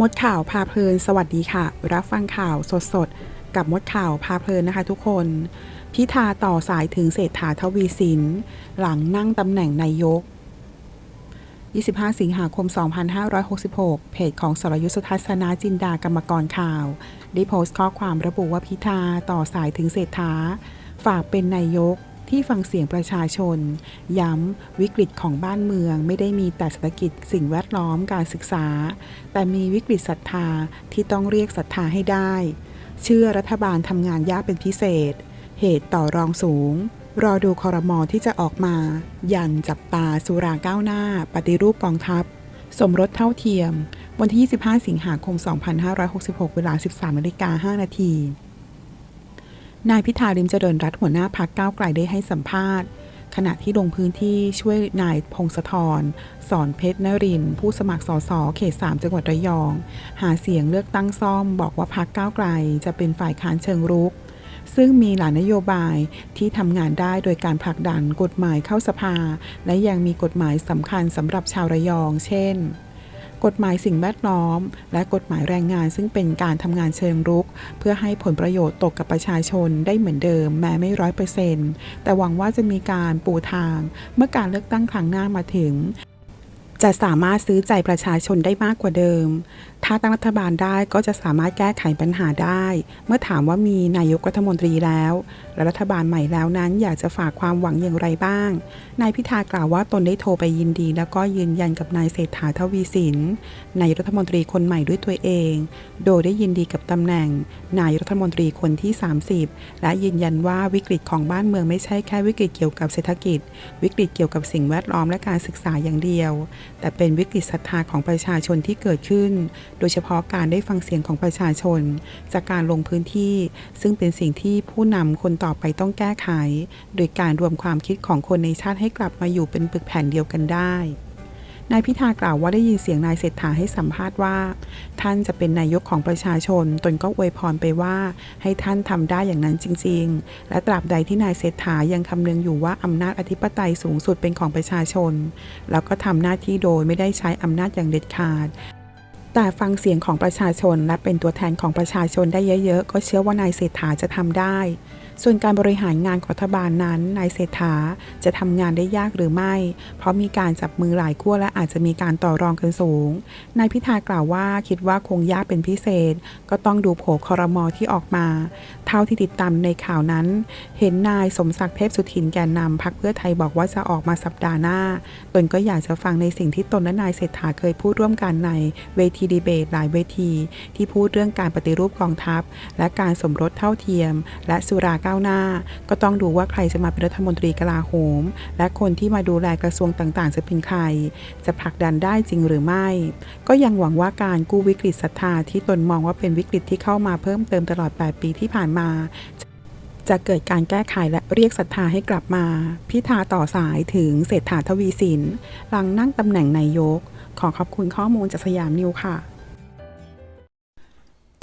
มดข่าวพาเพลิน สวัสดีค่ะ รับฟังข่าวสดๆ กับมดข่าวพาเพลินนะคะทุกคน พิธาต่อสายถึงเศรษฐาทวีสิน หลังนั่งตำแหน่งนายก 25 สิงหาคม 2566 เพจของสรยุทธทัศนาจินดากรรมกรข่าว ได้โพสต์ข้อความระบุว่าพิธาต่อสายถึงเศรษฐา ฝากเป็นนายก ที่ฟังเสียงประชาชน ย้ำวิกฤตของบ้านเมืองไม่ได้มีแต่เศรษฐกิจสิ่งแวดล้อมการศึกษา แต่มีวิกฤตศรัทธาที่ต้องเรียกศรัทธาให้ได้ เชื่อรัฐบาลทำงานยากเป็นพิเศษ เหตุต่อรองสูง รอดูคอรมอที่จะออกมา ยันจับตาสุราก้าวหน้า ปฏิรูปกองทัพ สมรสเท่าเทียม วันที่ 25 สิงหาคม 2566 เวลา 13นาฬิกา5นาที นายพิธาลิมเจริญรัตหัวหน้าพักก้าวไกลได้ให้สัมภาษณ์ ขณะที่ลงพื้นที่ช่วยนายพงศธรสอนเพชรนรินทร์ผู้สมัครสสเขต3จังหวัดระยอง หาเสียงเลือกตั้งซ่อม บอกว่าพักก้าวไกลจะเป็นฝ่ายค้านเชิงรุก ซึ่งมีหลายนโยบายที่ทำงานได้โดยการผลักดันกฎหมายเข้าสภา และยังมีกฎหมายสำคัญสำหรับชาวระยอง เช่น กฎหมายสิ่งแวดล้อม และกฎหมายแรงงานซึ่งเป็นการทำงานเชิงรุก เพื่อให้ผลประโยชน์ตกกับประชาชนได้เหมือนเดิม แม้ไม่ร้อยเปอร์เซ็นต์แต่หวังว่าจะมีการปูทาง เมื่อการเลือกตั้งครั้งหน้ามาถึง จะสามารถซื้อใจประชาชนได้มากกว่าเดิม ถ้าตั้งรัฐบาลได้ก็จะสามารถแก้ไขปัญหาได้ เมื่อถามว่ามีนายกรัฐมนตรีแล้ว และรัฐบาลใหม่แล้วนั้นอยากจะฝากความหวังอย่างไรบ้าง นายพิธากล่าวว่าตนได้โทรไปยินดี แล้วก็ยืนยันกับนายเศรษฐาทวีสินนายรัฐมนตรีคนใหม่ด้วยตัวเอง โดยได้ยินดีกับตำแหน่ง นายรัฐมนตรีคนที่ 30 และยืนยันว่าวิกฤตของบ้านเมืองไม่ใช่แค่วิกฤตเกี่ยวกับเศรษฐกิจ วิกฤตเกี่ยวกับสิ่งแวดล้อมและการศึกษาอย่างเดียวแต่เป็นวิกฤตศรัทธาของประชาชนที่เกิดขึ้น โดยเฉพาะการได้ฟังเสียงของประชาชน จากการลงพื้นที่ ซึ่งเป็นสิ่งที่ผู้นำคนต่อไปต้องแก้ไข โดยการรวมความคิดของคนในชาติให้กลับมาอยู่เป็นปึกแผ่นเดียวกันได้ นายพิธากล่าวว่าได้ยินเสียงนายเศรษฐาให้สัมภาษณ์ว่า ท่านจะเป็นนายกของประชาชน ตนก็อวยพรไปว่า ให้ท่านทำได้อย่างนั้นจริง ๆ และตราบใดที่นายเศรษฐายังคำนึงอยู่ว่าอำนาจอธิปไตยสูงสุดเป็นของประชาชน แล้วก็ทำหน้าที่โดยไม่ได้ใช้อำนาจอย่างเด็ดขาดแต่ฟังเสียงของประชาชนและเป็นตัวแทนของประชาชนได้เยอะ ๆ ก็เชื่อว่านายเศรษฐาจะทำได้ส่วนการบริหารงานของรัฐบาลนั้นนายเศรษฐาจะทำงานได้ยากหรือไม่ เพราะมีการจับมือหลายขั้วและอาจจะมีการต่อรองกันสูงนายพิธากล่าวว่าคิดว่าคงยากเป็นพิเศษ ก็ต้องดูโผคอรมอที่ออกมา เท่าที่ติดตามในข่าวนั้น เห็นนายสมศักดิ์เทพสุทินแกนนำพักเพื่อไทยบอกว่าจะออกมาสัปดาห์หน้า ตนก็อยากจะฟังในสิ่งที่ตนและนายเศรษฐาเคยพูดร่วมกันในเวทีดีเบตหลายเวที ที่พูดเรื่องการปฏิรูปกองทัพ และการสมรสเท่าเทียม และสุราก้าวหน้า ก็ต้องดูว่าใครจะมาเป็นรัฐมนตรีกลาโหม และคนที่มาดูแลกระทรวงต่างๆ จะเป็นใคร จะผลักดันได้จริงหรือไม่ ก็ยังหวังว่าการกู้วิกฤตศรัทธาที่ตนมองว่าเป็นวิกฤตที่เข้ามาเพิ่มเติมตลอด 8 ปีที่ผ่านมาจะเกิดการแก้ไขและเรียกศรัทธาให้กลับมา พิธาต่อสายถึงเศรษฐาทวีสินหลังนั่งตำแหน่งนายก ขอขอบคุณข้อมูลจากสยามนิวค่ะ